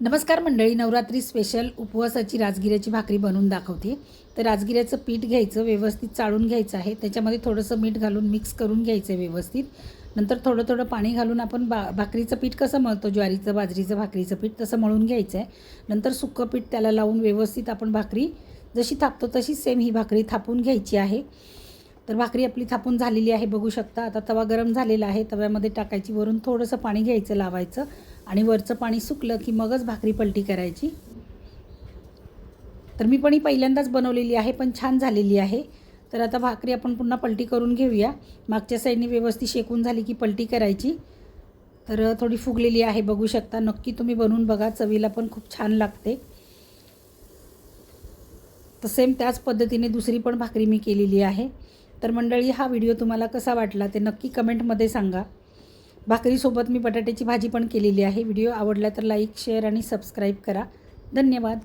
नमस्कार मंडळी नवरात्री स्पेशल उपवासाची राजगिऱ्याची भाकरी बनवून दाखवते. तर राजगिऱ्याचं पीठ घ्यायचं व्यवस्थित चाळून घ्यायचं आहे. त्याच्यामध्ये थोडंसं मीठ घालून मिक्स करून घ्यायचं आहे व्यवस्थित. नंतर थोडं थोडं पाणी घालून आपण बा भाकरीचं पीठ कसं मळतो? ज्वारीचं बाजरीचं भाकरीचं पीठ तसं मळून घ्यायचं आहे. नंतर सुक्कं पीठ त्याला लावून व्यवस्थित आपण भाकरी जशी थापतो तशी सेम ही भाकरी थापून घ्यायची आहे. तर भाकरी आपली थापून झालेली आहे बघू शकता. आता तवा गरम झालेला आहे. तव्यामध्ये टाकायची वरून थोडंसं पाणी घ्यायचं लावायचं. आणि वरचं पाणी सुकलं की मगच भाकरी पलटी करायची. तर मी पण ही पहिल्यांदाच बनवलेली आहे पण छान झालेली आहे. तर आता भाकरी आपण पुन्हा पलटी करून घेऊया. मागच्या साईडने व्यवस्थित शेकून झाली की पलटी करायची. तर थोडी फुगलेली आहे बघू शकता. नक्की तुम्ही बनवून बघा चवीला पण खूप छान लागते. तर सेम त्याच पद्धतीने दुसरी पण भाकरी मी केलेली आहे. तर मंडळी हा व्हिडिओ तुम्हाला कसा वाटला ते नक्की कमेंटमध्ये सांगा. भाकरीसोबत मी बटाट्याची भाजी पण केलेली आहे. व्हिडिओ आवडला तर लाईक शेअर आणि सबस्क्राईब करा. धन्यवाद.